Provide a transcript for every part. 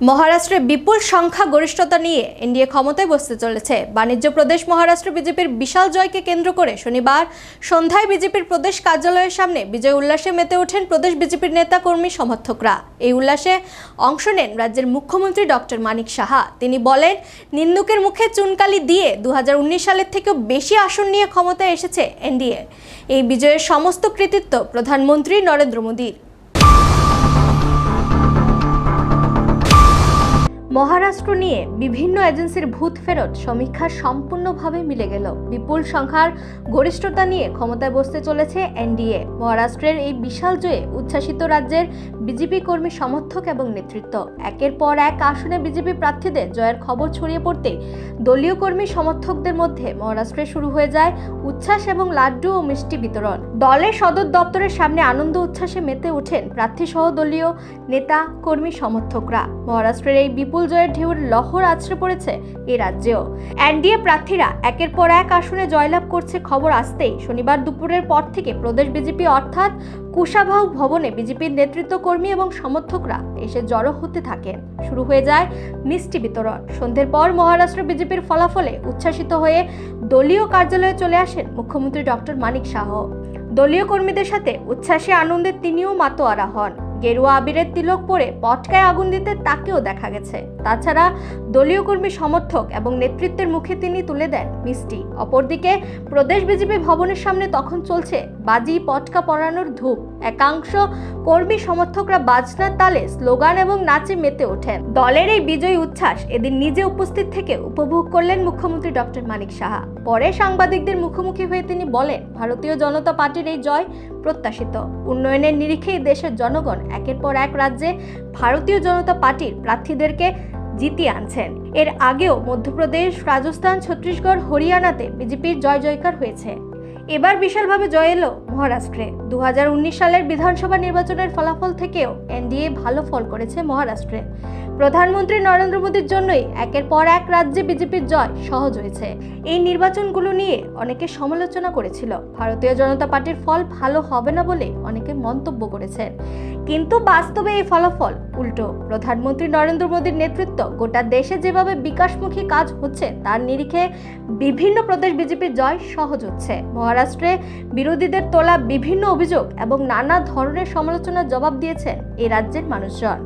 মহারাষ্ট্রে বিপুল সংখ্যা গরিষ্ঠতা নিয়ে এনডিএ ক্ষমতায় বসতে চলেছে। বাণিজ্য প্রদেশ মহারাষ্ট্র বিজেপির বিশাল জয়কে কেন্দ্র করে শনিবার সন্ধ্যায় বিজেপির প্রদেশ কার্যালয়ের সামনে বিজয় উল্লাসে মেতে ওঠেন প্রদেশ বিজেপির নেতা কর্মী সমর্থকরা। এই উল্লাসে অংশ নেন রাজ্যের মুখ্যমন্ত্রী ডক্টর মানিক সাহা। তিনি বলেন, নিন্দুকের মুখে চুনকালি দিয়ে দু হাজার উনিশ সালের থেকেও বেশি আসন নিয়ে ক্ষমতায় এসেছে এনডিএ। এই বিজয়ের সমস্ত কৃতিত্ব প্রধানমন্ত্রী নরেন্দ্র মোদীর। মহারাষ্ট্র নিয়ে বিভিন্ন এজেন্সির ভূত ফেরত সমীক্ষা সম্পূর্ণভাবে মিলে গেল। বিপুল সংখ্যার গরিষ্ঠতা নিয়ে ক্ষমতায় বসতে চলেছে এনডিএ। মহারাষ্ট্রের এই বিশাল জয়ে উচ্ছ্বাসিত রাজ্যের বিজেপি কর্মী সমর্থক এবং নেতৃত্ব। একের পর এক আসনে বিজেপি প্রার্থীদের জয়ের খবর ছড়িয়ে পড়তে দলীয় কর্মী সমর্থকদের মধ্যে মহারাষ্ট্রে শুরু হয়ে যায় উচ্ছ্বাস এবং লাড্ডু ও মিষ্টি বিতরণ। দলের সদর দপ্তরের সামনে আনন্দ উচ্ছ্বাসে মেতে ওঠেন প্রার্থী সহ দলীয় নেতা, কর্মী সমর্থকরা। মহারাষ্ট্রের এই বিপুল জয়ের ঢেউর লহর আছড়ে পড়েছে এ রাজ্যেও। এনডিএ প্রার্থীরা একের পর এক আসনে জয়লাভ করছে খবর আসতেই। শনিবার দুপুরের পর থেকে প্রদেশ বিজেপি অর্থাৎ কুশাভাউ ভবনে বিজেপির নেতৃত্ব কর্মী এবং সমর্থকরা এসে জড়ো হতে থাকেন শুরু হয়ে যায় মিষ্টি বিতরণ। সন্ধ্যের পর মহারাষ্ট্র বিজেপির ফলাফলে উচ্ছ্বাসিত হয়ে দলীয় কার্যালয়ে চলে আসেন মুখ্যমন্ত্রী ডক্টর মানিক শাহ। দলীয় কর্মীদের সাথে উচ্ছ্বাসে আনন্দে তিনিও মাতোয়ারা হন। গেরুয়া আবিরের তিলক পরে পটকায় আগুন দিতে তাকেও দেখা গেছে। তাছাড়া দলীয় কর্মী সমর্থক এবং নেতৃত্বের মুখে তিনি তুলে দেন মিষ্টি। অপরদিকে প্রদেশ বিজেপি ভবনের সামনে তখন চলছে বাজি পটকা পরানোর ধূপ। একাংশ কর্মী সমর্থকরা বাজনার তালে স্লোগান এবং নাচে মেতে ওঠেন। দলের এই বিজয়ী উচ্ছ্বাস এদিন নিজে উপস্থিত থেকে উপভোগ করলেন মুখ্যমন্ত্রী ডক্টর মানিক সাহা। পরে সাংবাদিকদের মুখোমুখি হয়ে তিনি বলেন, ভারতীয় জনতা পার্টির এই জয় প্রত্যাশিত। উন্নয়নের নিরিখেই দেশের জনগণ একের পর এক রাজ্যে ভারতীয় জনতা পার্টির প্রার্থীদেরকে জিতিয়ে আনছেন। এর আগেও মধ্যপ্রদেশ, রাজস্থান, ছত্তিশগড়, হরিয়ানাতে বিজেপির জয় জয়কার হয়েছে। এবার বিশালভাবে জয় এলো মহারাষ্ট্রে। দু হাজার উনিশ সালের বিধানসভা নির্বাচনের ফলাফল থেকেও এনডিএ ভালো ফল করেছে মহারাষ্ট্রে। প্রধানমন্ত্রী নরেন্দ্র মোদীর জন্যই একের পর এক রাজ্যে বিজেপির জয় সহজ হয়েছে। এই নির্বাচনগুলো নিয়ে অনেকে সমালোচনা করেছিল। ভারতীয় জনতা পার্টির ফল ভালো হবে না বলে অনেকে মন্তব্য করেছেন। কিন্তু বাস্তবে এই ফলাফল উল্টো। প্রধানমন্ত্রী নরেন্দ্র মোদীর নেতৃত্ব গোটা দেশে যেভাবে বিকাশমুখী কাজ হচ্ছে, তার নিরিখে বিভিন্ন প্রদেশ বিজেপির জয় সহজ হচ্ছে। মহারাষ্ট্রে বিরোধীদের তোলা বিভিন্ন অভিযোগ এবং নানা ধরনের সমালোচনার জবাব দিয়েছেন এই রাজ্যের মানুষজন।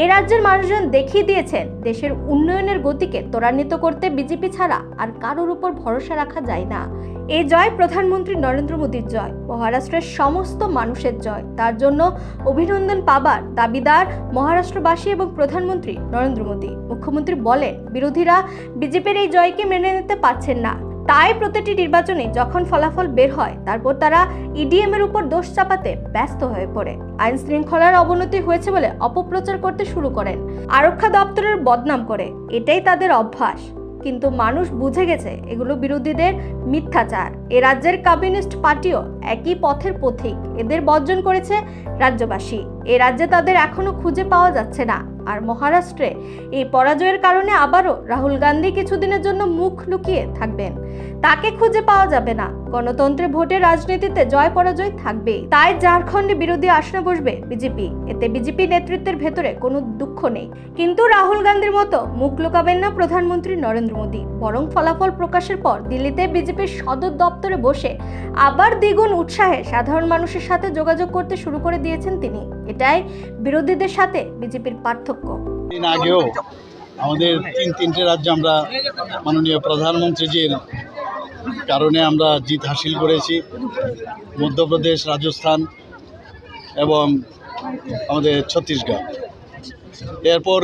এই রাজ্যের মানুষজন দেখিয়ে দিয়েছেন, দেশের উন্নয়নের গতিকে ত্বরান্বিত করতে বিজেপি ছাড়া আর কারোর উপর ভরসা রাখা যায় না। এই জয় প্রধানমন্ত্রী নরেন্দ্র মোদীর জয়, মহারাষ্ট্রের সমস্ত মানুষের জয়। তার জন্য অভিনন্দন পাবার দাবিদার মহারাষ্ট্রবাসী এবং প্রধানমন্ত্রী নরেন্দ্র মোদী। মুখ্যমন্ত্রী বলেন, বিরোধীরা বিজেপির এই জয়কে মেনে নিতে পারছেন না। তাই প্রতিটি নির্বাচনে যখন ফলাফল বের হয়, তারপর তারা ইডিএম এর উপর দোষ চাপাতে ব্যস্ত হয়ে পড়ে। আইন শৃঙ্খলার অবনতি হয়েছে বলে অপপ্রচার করতে শুরু করেন। আরক্ষা দপ্তরের বদনাম করে, এটাই তাদের অভ্যাস। কিন্তু মানুষ বুঝে গেছে এগুলো বিরোধীদের মিথ্যাচার। এ রাজ্যের কমিউনিস্ট পার্টিও একই পথের পথিক। এদের বর্জন করেছে রাজ্যবাসী। এ রাজ্যে তাদের এখনও খুঁজে পাওয়া যাচ্ছে না। আর মহারাষ্ট্রে এই পরাজয়ের কারণে আবারও রাহুল গান্ধী কিছুদিনের জন্য মুখ লুকিয়ে থাকবেন। তাকে খুঁজে পাওয়া যাবে না। গণতন্ত্রে ভোটের রাজনীতিতে জয় পরাজয় থাকবেই। তাই ঝাড়খণ্ডে বিরোধী আসনে বসবে বিজেপি। এতে বিজেপি নেতৃত্বের ভেতরে কোনো দুঃখ নেই। কিন্তু রাহুল গান্ধীর মতো মুখ লুকাবেন না প্রধানমন্ত্রী নরেন্দ্র মোদী। বরং ফলাফল প্রকাশের পর দিল্লিতে বিজেপির সদর দপ্তরে বসে আবার দ্বিগুণ উৎসাহে সাধারণ মানুষের সাথে যোগাযোগ করতে শুরু করে দিয়েছেন তিনি। এটাই বিরোধীদের সাথে বিজেপির পার্থক্য। আগেও আমাদের তিন তিনটে রাজ্যে আমরা মাননীয় প্রধানমন্ত্রীজির কারণে আমরা জিত হাসিল করেছি। মধ্যপ্রদেশ, রাজস্থান এবং আমাদের ছত্তিশগড়। এরপর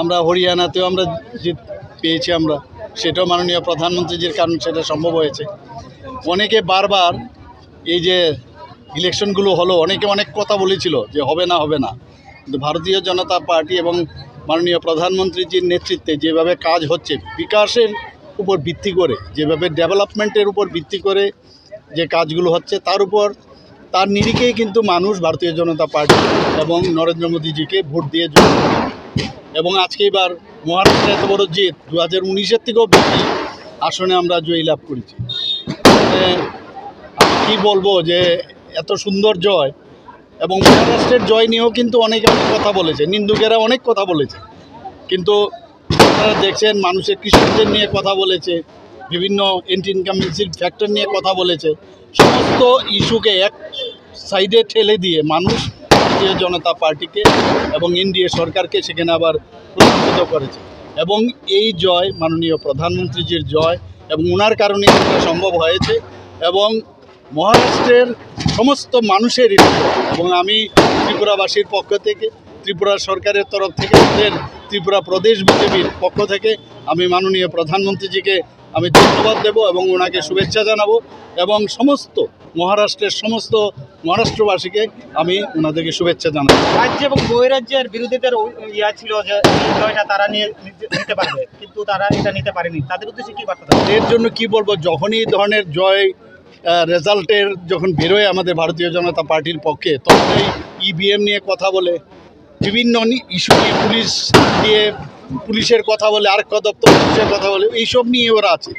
আমরা হরিয়ানাতেও আমরা জিত পেয়েছি আমরা। সেটাও মাননীয় প্রধানমন্ত্রীজির কারণ সেটা সম্ভব হয়েছে। অনেকে বারবার এই যে ইলেকশনগুলো হলো, অনেকে অনেক কথা বলেছিল যে হবে না হবে না। কিন্তু ভারতীয় জনতা পার্টি এবং মাননীয় প্রধানমন্ত্রীজির নেতৃত্বে যেভাবে কাজ হচ্ছে, বিকাশের উপর ভিত্তি করে, যেভাবে ডেভেলপমেন্টের উপর ভিত্তি করে যে কাজগুলো হচ্ছে, তার উপর, তার নিরিখেই কিন্তু মানুষ ভারতীয় জনতা পার্টি এবং নরেন্দ্র মোদীজিকে ভোট দিয়ে জয়ী। এবং আজকে এবার মহারাষ্ট্রে এত বড় জিত দু হাজার উনিশের থেকেও বেশি আসনে আমরা জয়ী লাভ করেছি মানে আমি কী বলব যে, এত সুন্দর জয় এবং মহারাষ্ট্রের জয় নিয়েও কিন্তু অনেকে অনেক কথা বলেছে, নিন্দুকেরা অনেক কথা বলেছে কিন্তু আপনারা দেখছেন, মানুষের কৃষকদের নিয়ে কথা বলেছে, বিভিন্ন এন্টি ইনকামেন্সির ফ্যাক্টর নিয়ে কথা বলেছে। সমস্ত ইস্যুকে এক সাইডে ঠেলে দিয়ে মানুষ, ভারতীয় জনতা পার্টিকে এবং এনডিএ সরকারকে সেখানে আবার প্রতিষ্ঠিত করেছে। এবং এই জয় মাননীয় প্রধানমন্ত্রীজির জয় এবং ওনার কারণে এটা সম্ভব হয়েছে এবং মহারাষ্ট্রের সমস্ত মানুষের এবং আমি ত্রিপুরাবাসীর পক্ষ থেকে, ত্রিপুরা সরকারের তরফ থেকে, আমাদের ত্রিপুরা প্রদেশ বিজেপির পক্ষ থেকে আমি মাননীয় প্রধানমন্ত্রীজিকে আমি ধন্যবাদ দেব এবং ওনাকে শুভেচ্ছা জানাব এবং সমস্ত মহারাষ্ট্রের সমস্ত মহারাষ্ট্রবাসীকে আমি ওনাদেরকে শুভেচ্ছা জানাব। রাজ্য এবং বহিরাজ্যের বিরোধীদের ইয়া ছিল যে জয়টা তারা নিয়ে নিতে- নিতে পারবে কিন্তু তারা এটা নিতে পারেনি। তাদের উদ্দেশ্যে কি বার্তা এর জন্য কি বলব যখনই এই ধরনের জয় রেজাল্টের যখন বেরোয় আমাদের ভারতীয় জনতা পার্টির পক্ষে তখন এই ইভিএম নিয়ে কথা বলে বিভিন্ন ইস্যু নিয়ে পুলিশ দিয়ে পুলিশের কথা বলে, আরেকটা দপ্তর পুলিশের কথা বলে, এইসব নিয়ে ওরা আছে।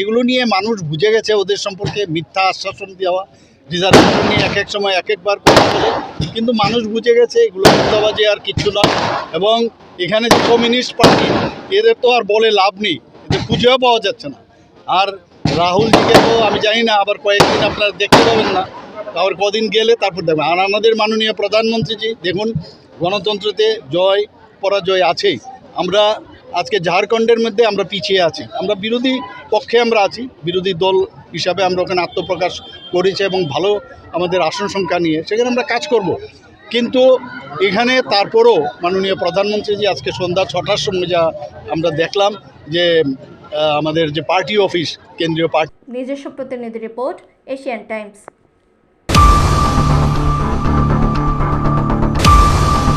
এগুলো নিয়ে মানুষ বুঝে গেছে ওদের সম্পর্কে মিথ্যা আশ্বাসন দেওয়া, রিজার্ভেশন নিয়ে এক এক সময় এক একবার কথা বলে। কিন্তু মানুষ বুঝে গেছে এগুলো মিথ্যাবাজি আর কিচ্ছু নয়। এবং এখানে যে কমিউনিস্ট পার্টি, এদের তো আর বলে লাভ নেই। এদের খুঁজেও পাওয়া যাচ্ছে না। আর রাহুলজিকে তো আমি জানি না, আবার কয়েকদিন আপনারা দেখতে পাবেন না। আবার কদিন গেলে তারপর দেখবেন। আর আমাদের মাননীয় প্রধানমন্ত্রীজি, দেখুন গণতন্ত্রতে জয়, পরাজয় আছেই। আমরা আজকে ঝাড়খণ্ডের মধ্যে আমরা পিছিয়ে আছি। আমরা বিরোধী পক্ষে আমরা আছি। বিরোধী দল হিসাবে আমরা ওখানে আত্মপ্রকাশ করেছি এবং ভালো আমাদের আসন সংখ্যা নিয়ে সেখানে আমরা কাজ করব। কিন্তু এখানে তারপরও মাননীয় প্রধানমন্ত্রীজি আজকে সন্ধ্যা ছটার সময় যা আমরা দেখলাম যে আমাদের যে পার্টি অফিস, কেন্দ্রীয় পার্টি নিজস্ব প্রতিনিধি রিপোর্ট, এশিয়ান টাইমস।